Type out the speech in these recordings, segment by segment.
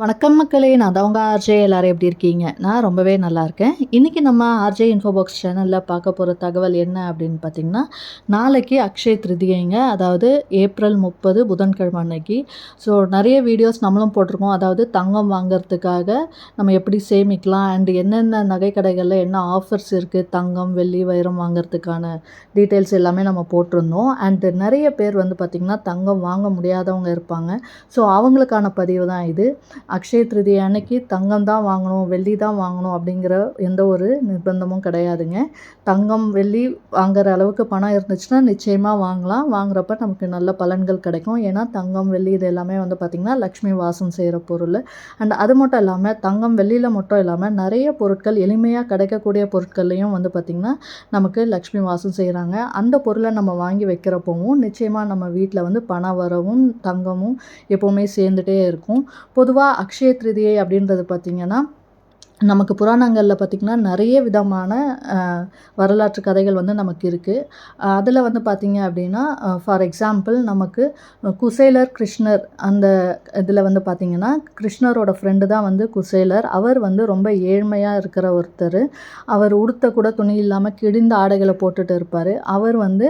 வணக்கம் மக்களே நான் தான் உங்கள் ஆர்ஜே. எல்லோரும் எப்படி இருக்கீங்க? நான் ரொம்பவே நல்லா இருக்கேன். இன்றைக்கி நம்ம ஆர்ஜே இன்ஃபோபாக்ஸ் சேனலில் பார்க்க போகிற தகவல் என்ன அப்படின்னு பார்த்தீங்கன்னா நாளைக்கு அக்ஷய திருதியைங்க அதாவது ஏப்ரல் முப்பது புதன்கிழமை அன்னைக்கு. ஸோ நிறைய வீடியோஸ் நம்மளும் போட்டிருக்கோம். அதாவது தங்கம் வாங்குறதுக்காக நம்ம எப்படி சேமிக்கலாம்? அண்ட் என்னென்ன நகை கடைகளில் என்ன ஆஃபர்ஸ் இருக்குது தங்கம் வெள்ளி வைரம் வாங்குறதுக்கான டீட்டெயில்ஸ் எல்லாமே நம்ம போட்டிருந்தோம். அண்ட் நிறைய பேர் வந்து பார்த்திங்கன்னா தங்கம் வாங்க முடியாதவங்க இருப்பாங்க. ஸோ அவங்களுக்கான பதிவு தான் இது. அக்ஷய திருதி அன்னைக்கு தங்கம் தான் வாங்கணும் வெள்ளி தான் வாங்கணும் அப்படிங்கிற எந்த ஒரு நிர்பந்தமும் கிடையாதுங்க. தங்கம் வெள்ளி வாங்குற அளவுக்கு பணம் இருந்துச்சுன்னா நிச்சயமாக வாங்கலாம். வாங்குறப்ப நமக்கு நல்ல பலன்கள் கிடைக்கும். ஏன்னா தங்கம் வெள்ளி இது எல்லாமே வந்து பார்த்திங்கன்னா லக்ஷ்மி வாசம் செய்கிற பொருள். அண்ட் அது மட்டும் இல்லாமல் தங்கம் வெள்ளியில் மட்டும் இல்லாமல் நிறைய பொருட்கள் எளிமையாக கிடைக்கக்கூடிய பொருட்கள்லையும் வந்து பார்த்திங்கன்னா நமக்கு லக்ஷ்மி வாசம் செய்கிறாங்க அந்த பொருளை நம்ம வாங்கி வைக்கிறப்பவும் நிச்சயமாக நம்ம வீட்டில் வந்து பண வரவும் தங்கமும் எப்போவுமே சேர்ந்துட்டே இருக்கும். பொதுவாக அக்ஷய திருதியை அப்படின்றது பார்த்திங்கன்னா நமக்கு புராணங்களில் பார்த்திங்கன்னா நிறைய விதமான வரலாற்று கதைகள் வந்து நமக்கு இருக்குது அதில் வந்து பார்த்திங்க அப்படின்னா ஃபார் எக்ஸாம்பிள் நமக்கு குசேலர் கிருஷ்ணர் அந்த இதில் வந்து பார்த்திங்கன்னா கிருஷ்ணரோட ஃப்ரெண்டு தான் வந்து குசேலர். அவர் வந்து ரொம்ப ஏழ்மையாக இருக்கிற ஒருத்தர். அவர் உடுத்த கூட துணி இல்லாமல் கிழிந்த ஆடைகளை போட்டுட்டு இருப்பார். அவர் வந்து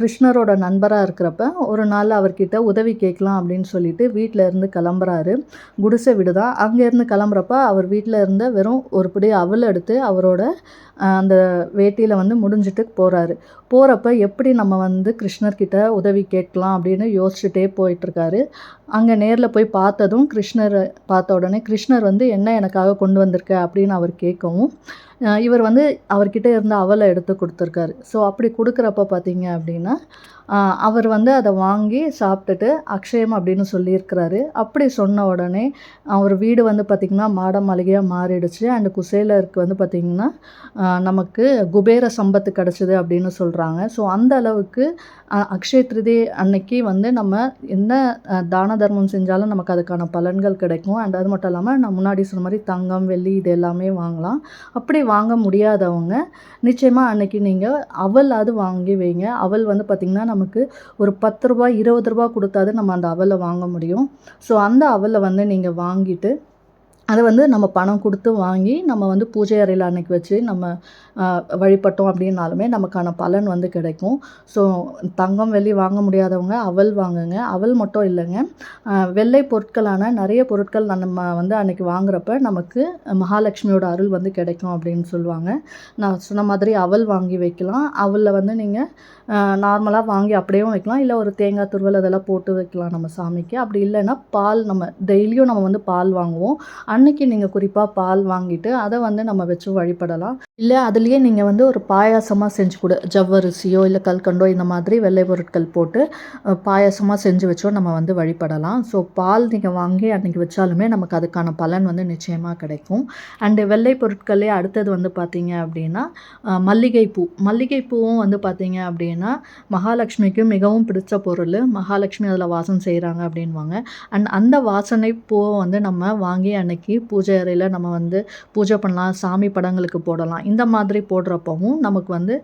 கிருஷ்ணரோட நண்பராக இருக்கிறப்ப ஒரு நாள் அவர்கிட்ட உதவி கேட்கலாம் அப்படின்னு சொல்லிட்டு வீட்டில் இருந்து கிளம்புறாரு. குடிசை வீடு தான் அங்கேருந்து கிளம்புறப்ப அவர் வீட்டில் இருந்த வெறும் ஒரு பிடி அவல் எடுத்து அவரோட அந்த வேட்டியில் வந்து முடிஞ்சிட்டு போகிறாரு போகிறப்ப எப்படி நம்ம வந்து கிருஷ்ணர்கிட்ட உதவி கேட்கலாம் அப்படின்னு யோசிச்சுட்டே போயிட்டுருக்காரு. அங்கே நேரில் போய் பார்த்ததும் கிருஷ்ணரை பார்த்த உடனே கிருஷ்ணர் வந்து என்ன எனக்காக கொண்டு வந்திருக்க? அப்படின்னு அவர் கேட்கவும் இவர் வந்து அவர்கிட்ட இருந்த அவலை எடுத்து கொடுத்துருக்காரு. ஸோ அப்படி கொடுக்குறப்ப பார்த்தீங்க அப்படின்னா அவர் வந்து அதை வாங்கி சாப்பிட்டுட்டு அக்ஷயம் அப்படின்னு சொல்லியிருக்கிறாரு. அப்படி சொன்ன உடனே அவர் வீடு வந்து பார்த்திங்கன்னா மாட மாளிகையாக மாறிடுச்சு. அண்டு குசேலருக்கு வந்து பார்த்திங்கன்னா நமக்கு குபேர சம்பத்து கிடச்சிது அப்படின்னு சொல்கிறாங்க ஸோ அந்த அளவுக்கு அக்ஷய திருதி அன்னைக்கு வந்து நம்ம என்ன தான தர்மம் செஞ்சாலும் நமக்கு அதுக்கான பலன்கள் கிடைக்கும். அண்ட் அது மட்டும் இல்லாமல் நான் முன்னாடி சொன்ன மாதிரி தங்கம் வெள்ளி இது எல்லாமே வாங்கலாம். அப்படி வாங்க முடியாதவங்க நிச்சயமாக அன்னைக்கு நீங்கள் அவல் அது வாங்கி வைங்க. அவல் வந்து பார்த்திங்கன்னா நமக்கு ஒரு பத்து ரூபா இருபது ரூபா கொடுத்தாது நம்ம அந்த அவலை வாங்க முடியும். ஸோ அந்த அவலை வந்து நீங்கள் வாங்கிட்டு அதை வந்து நம்ம பணம் கொடுத்து வாங்கி நம்ம வந்து பூஜை அறையில் அன்னைக்கு வச்சு நம்ம வழிபட்டோம் அப்படின்னாலுமே நமக்கான பலன் வந்து கிடைக்கும். ஸோ தங்கம் வெள்ளி வாங்க முடியாதவங்க அவல் வாங்குங்க. அவல் மட்டும் இல்லைங்க. வெள்ளை பொருட்களான நிறைய பொருட்கள் நம்ம வந்து அன்னைக்கு வாங்குறப்ப நமக்கு மகாலட்சுமியோட அருள் வந்து கிடைக்கும் அப்படின்னு சொல்லுவாங்க. நான் சொன்ன மாதிரி அவல் வாங்கி வைக்கலாம். அவலில் வந்து நீங்கள் நார்மலாக வாங்கி அப்படியே வைக்கலாம். இல்லை ஒரு தேங்காய் துருவல் அதெல்லாம் போட்டு வைக்கலாம் நம்ம சாமிக்கு. அப்படி இல்லைன்னா பால் நம்ம டெய்லியும் நம்ம வந்து பால் வாங்குவோம். அன்னைக்கு நீங்கள் குறிப்பாக பால் வாங்கிட்டு அதை வந்து நம்ம வச்சு வழிபடலாம். இல்லை அதுலேயே நீங்கள் வந்து ஒரு பாயாசமாக செஞ்சு கொடு. ஜவ்வரிசியோ இல்லை கல்கண்டோ இந்த மாதிரி வெள்ளை பொருட்கள் போட்டு பாயாசமாக செஞ்சு வச்சோ நம்ம வந்து வழிபடலாம். ஸோ பால் நீங்கள் வாங்கி அன்றைக்கி வச்சாலுமே நமக்கு அதுக்கான பலன் வந்து நிச்சயமாக கிடைக்கும். அண்டு வெள்ளை பொருட்களே அடுத்தது வந்து பார்த்திங்க அப்படின்னா மல்லிகைப்பூ. மல்லிகைப்பூவும் வந்து பார்த்திங்க அப்படின்னா மகாலட்சுமிக்கு மிகவும் பிடிச்ச பொருள். மகாலட்சுமி அதில் வாசம் செய்கிறாங்க அப்படின்வாங்க அண்ட் அந்த வாசனை பூவை வந்து நம்ம வாங்கி அன்னைக்கு அன்னைக்கு பூஜை அறையில் நம்ம வந்து பூஜை பண்ணலாம் சாமி படங்களுக்கு போடலாம். இந்த மாதிரி போடுறப்பவும் நமக்கு வந்து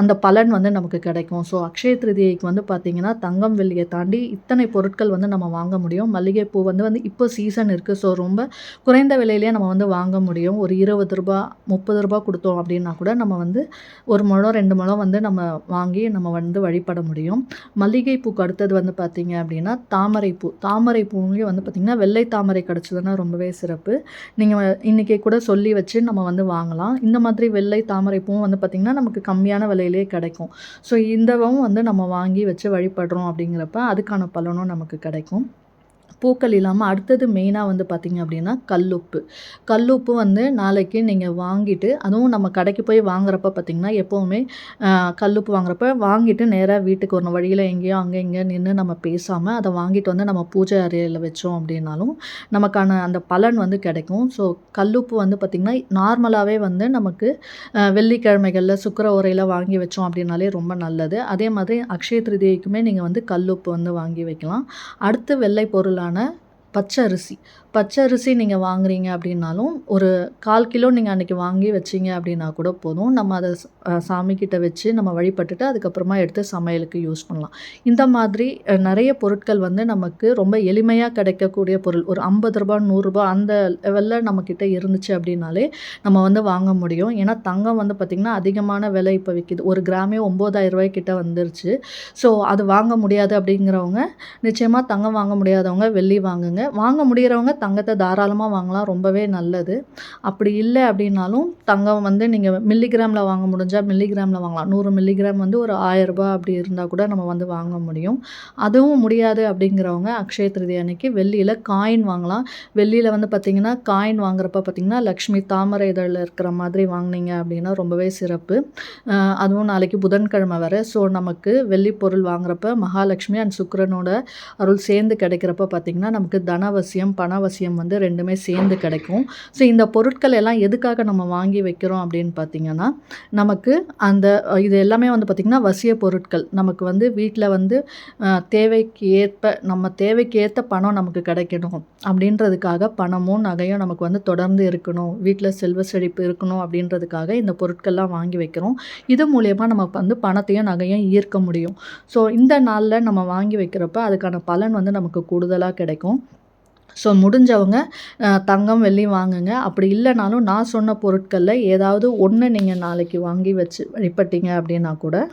அந்த பலன் வந்து நமக்கு கிடைக்கும். ஸோ அக்ஷய திருதியைக்கு வந்து பார்த்திங்கன்னா தங்கம் வெள்ளியை தாண்டி இத்தனை பொருட்கள் வந்து நம்ம வாங்க முடியும். மல்லிகைப்பூ வந்து வந்து இப்போ சீசன் இருக்குது ஸோ ரொம்ப குறைந்த விலையிலேயே நம்ம வந்து வாங்க முடியும். ஒரு இருபது ரூபா முப்பது ரூபா கொடுத்தோம் அப்படின்னா கூட நம்ம வந்து ஒரு முழம் ரெண்டு முழம் வந்து நம்ம வாங்கி நம்ம வந்து வழிபட முடியும். மல்லிகைப்பூக்கு அடுத்தது வந்து பார்த்திங்க அப்படின்னா தாமரைப்பூ. தாமரைப்பூலேயும் வந்து பார்த்திங்கன்னா வெள்ளை தாமரை கிடச்சதுன்னா ரொம்பவே சிறப்பு. நீங்கள் இன்றைக்கே கூட சொல்லி வச்சு நம்ம வந்து வாங்கலாம். இந்த மாதிரி வெள்ளை தாமரை பூவும் வந்து பார்த்திங்கன்னா நமக்கு கம்மியான விலையிலே கிடைக்கும். ஸோ இந்தவும் வந்து நம்ம வாங்கி வச்சு வழிபடுறோம் அப்படிங்கிறப்ப அதுக்கான பலனும் நமக்கு கிடைக்கும். பூக்கள் இல்லாமல் அடுத்தது மெயினாக வந்து பார்த்திங்க அப்படின்னா கல்லுப்பு. கல்லுப்பு வந்து நாளைக்கு நீங்கள் வாங்கிட்டு அதுவும் நம்ம கடைக்கு போய் வாங்குறப்ப பார்த்திங்கன்னா எப்போவுமே கல்லுப்பு வாங்குறப்ப வாங்கிட்டு நேராக வீட்டுக்கு ஒரு வழியில் எங்கேயோ அங்கே இங்கே நின்று நம்ம பேசாமல் அதை வாங்கிட்டு வந்து நம்ம பூஜை அறையில் வச்சோம் அப்படின்னாலும் நமக்கான அந்த பலன் வந்து கிடைக்கும். ஸோ கல்லுப்பு வந்து பார்த்திங்கன்னா நார்மலாகவே வந்து நமக்கு வெள்ளிக்கிழமைகளில் சுக்கர உரையில் வாங்கி வச்சோம் அப்படின்னாலே ரொம்ப நல்லது. அதே மாதிரி அக்ஷய திருதியைக்குமே நீங்கள் வந்து கல்லுப்பு வந்து வாங்கி வைக்கலாம். அடுத்து வெள்ளை பொருள் பச்சை அரிசி பச்சை அரிசி நீங்கள் வாங்குறீங்க அப்படின்னாலும் ஒரு கால் கிலோ நீங்கள் அன்றைக்கி வாங்கி வச்சிங்க அப்படின்னா கூட போதும். நம்ம அதை சாமிக்கிட்ட வச்சு நம்ம வழிபட்டுட்டு அதுக்கப்புறமா எடுத்து சமையலுக்கு யூஸ் பண்ணலாம். இந்த மாதிரி நிறைய பொருட்கள் வந்து நமக்கு ரொம்ப எளிமையாக கிடைக்கக்கூடிய பொருள். ஒரு ஐம்பது ரூபா நூறுரூபா அந்த லெவலில் நம்மக்கிட்ட இருந்துச்சு அப்படின்னாலே நம்ம வந்து வாங்க முடியும். ஏன்னா தங்கம் வந்து பார்த்திங்கன்னா அதிகமான விலை இப்போ விற்கிது ஒரு கிராமே ஒம்பதாயிரம் ரூபாய் வந்துருச்சு. ஸோ அது வாங்க முடியாது அப்படிங்கிறவங்க நிச்சயமாக தங்கம் வாங்க முடியாதவங்க வெள்ளி வாங்குங்க. வாங்க முடிகிறவங்க தங்கத்தை தாராளமாக வாங்கலாம் ரொம்பவே நல்லது. அப்படி இல்லை அப்படின்னாலும் தங்கம் வந்து நீங்கள் மில்லிகிராமில் வாங்க முடிஞ்சால் மில்லிகிராமில் வாங்கலாம். நூறு மில்லிகிராம் வந்து ஒரு ஆயரரூபா அப்படி இருந்தால் கூட நம்ம வந்து வாங்க முடியும். அதுவும் முடியாது அப்படிங்கிறவங்க அக்ஷய திருதி அன்னைக்கு வெள்ளியில் காயின் வாங்கலாம். வெள்ளியில் வந்து பார்த்திங்கன்னா காயின் வாங்குறப்ப பார்த்திங்கன்னா லக்ஷ்மி தாமரை இதழில் இருக்கிற மாதிரி வாங்குனீங்க அப்படின்னா ரொம்பவே சிறப்பு. அதுவும் நாளைக்கு புதன்கிழமை வர ஸோ நமக்கு வெள்ளி பொருள் வாங்குறப்ப மகாலட்சுமி அண்ட் சுக்கரனோட அருள் சேர்ந்து கிடைக்கிறப்ப பார்த்திங்கன்னா நமக்கு தனவசியம் பணவசியம் வந்து ரெண்டுமே சேர்ந்து கிடைக்கும். ஸோ இந்த பொருட்கள் எல்லாம் எதுக்காக நம்ம வாங்கி வைக்கிறோம் அப்படின்னு பார்த்தீங்கன்னா நமக்கு அந்த இது எல்லாமே வந்து பார்த்திங்கன்னா வசிய பொருட்கள். நமக்கு வந்து வீட்டில் வந்து தேவைக்கு ஏற்ப நம்ம தேவைக்கு ஏற்ற பணம் நமக்கு கிடைக்கணும். அப்படின்றதுக்காக பணமும் நகையும் நமக்கு வந்து தொடர்ந்து இருக்கணும். வீட்டில் செல்வ செழிப்பு இருக்கணும் அப்படின்றதுக்காக இந்த பொருட்கள்லாம் வாங்கி வைக்கிறோம். இது மூலயமா நம்ம வந்து பணத்தையும் நகையும் ஈர்க்க முடியும். ஸோ இந்த நாளில் நம்ம வாங்கி வைக்கிறப்ப அதுக்கான பலன் வந்து நமக்கு கூடுதலாக கிடைக்கும். ஸோ முடிஞ்சவங்க தங்கம் வெள்ளி வாங்குங்க. அப்படி இல்லைனாலும் நான் சொன்ன பொருட்களில் ஏதாவது ஒன்று நீங்கள் நாளைக்கு வாங்கி வச்சு வழிபட்டீங்க அப்படின்னா கூட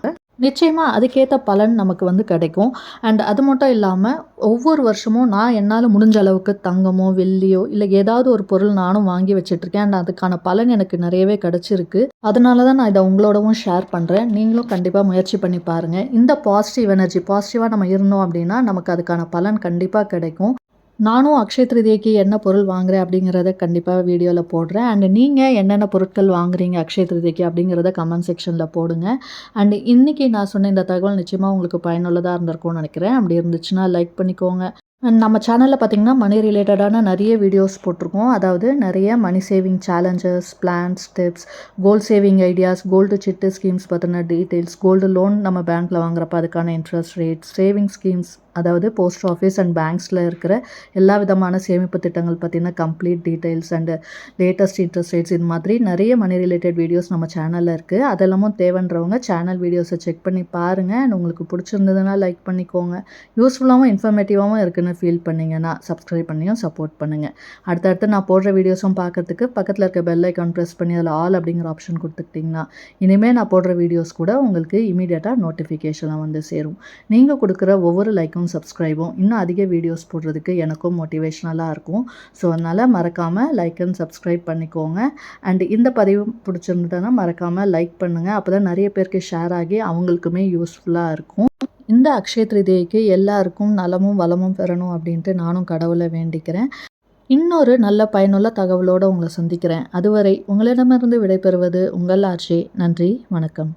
நிச்சயமாக அதுக்கேற்ற பலன் நமக்கு வந்து கிடைக்கும். அண்ட் அது மட்டும் இல்லாமல் ஒவ்வொரு வருஷமும் நான் என்னால் முடிஞ்ச அளவுக்கு தங்கமோ வெள்ளியோ இல்லை ஏதாவது ஒரு பொருள் நானும் வாங்கி வச்சிட்ருக்கேன். அண்ட் அதுக்கான பலன் எனக்கு நிறையவே கிடச்சிருக்கு. அதனால தான் நான் இதை உங்களோடவும் ஷேர் பண்ணுறேன் நீங்களும் கண்டிப்பாக முயற்சி பண்ணி பாருங்கள் இந்த பாசிட்டிவ் எனர்ஜி பாசிட்டிவாக நம்ம இருந்தோம் அப்படின்னா நமக்கு அதுக்கான பலன் கண்டிப்பாக கிடைக்கும். நானும் அக்ஷய திருதியைக்கு என்ன பொருள் வாங்குறேன் அப்படிங்கிறத கண்டிப்பாக வீடியோவில் போடுறேன். அண்ட் நீங்கள் என்னென்ன பொருட்கள் வாங்குறீங்க அக்ஷய திருதிக்கு அப்படிங்கிறத கமெண்ட் செக்ஷனில் போடுங்க. அண்ட் இன்றைக்கி நான் சொன்ன இந்த தகவல் நிச்சயமாக உங்களுக்கு பயனுள்ளதாக இருந்திருக்கும்னு நினைக்கிறேன். அப்படி இருந்துச்சுன்னா லைக் பண்ணிக்கோங்க. நம்ம சேனலில் பார்த்தீங்கன்னா மணி ரிலேட்டடான நிறைய வீடியோஸ் போட்டிருக்கோம். அதாவது நிறைய money saving challenges plans tips gold saving ideas gold chit schemes பற்றின டீட்டெயில்ஸ் கோல்டு லோன் நம்ம பேங்க்கில் வாங்குறப்ப அதுக்கான இன்ட்ரெஸ்ட் ரேட் சேவிங் ஸ்கீம்ஸ் அதாவது போஸ்ட் ஆஃபீஸ் அண்ட் பேங்க்ஸில் இருக்கிற எல்லா விதமான சேமிப்பு திட்டங்கள் பற்றின complete details and latest interest rates இது மாதிரி நிறைய மணி ரிலேட்டட் வீடியோஸ் நம்ம சேனலில் இருக்குது அதெல்லாமும் தேவைன்றவங்க சேனல் வீடியோஸை செக் பண்ணி பாருங்கள் அண்ட் உங்களுக்கு பிடிச்சிருந்ததுன்னா லைக் பண்ணிக்கோங்க. யூஸ்ஃபுல்லாகவும் இன்ஃபர்மேட்டிவாகவும் இருக்குன்னு ஃபீல் பண்ணிங்கன்னா சப்ஸ்கிரைப் பண்ணியும் சப்போர்ட் பண்ணுங்கள் அடுத்தடுத்து நான் போடுற வீடியோஸும் பார்க்கறதுக்கு பக்கத்தில் இருக்க பெல் ஐக்கான் ப்ரெஸ் பண்ணி அதில் ஆல் அப்படிங்கிற ஆப்ஷன் கொடுத்துக்கிட்டிங்கன்னா இனிமேல் நான் போடுற வீடியோஸ் கூட உங்களுக்கு இமீடியட்டாக நோட்டிஃபிகேஷனாக வந்து சேரும். நீங்கள் கொடுக்குற ஒவ்வொரு லைக்கும் லைக்கும் சப்ஸ்கிரைபும் இன்னும் அதிக வீடியோஸ் போடுறதுக்கு எனக்கும் மோட்டிவேஷ்னலாக இருக்கும். ஸோ அதனால் மறக்காமல் லைக் அண்ட் சப்ஸ்கிரைப் பண்ணிக்கோங்க. அண்ட் இந்த பதிவு பிடிச்சிருந்ததுன்னா மறக்காமல் லைக் பண்ணுங்கள் அப்போ தான் நிறைய பேருக்கு ஷேர் ஆகி அவங்களுக்குமே யூஸ்ஃபுல்லாக இருக்கும். இந்த அக்ஷய திருதியைக்கு எல்லாருக்கும் நலமும் வளமும் பெறணும் அப்படின்ட்டு நானும் கடவுளை வேண்டிக்கிறேன். இன்னொரு நல்ல பயனுள்ள தகவலோடு உங்களை சந்திக்கிறேன். அதுவரை உங்களிடமிருந்து விடைபெறுவது உங்கள் ஆட்சி நன்றி வணக்கம்.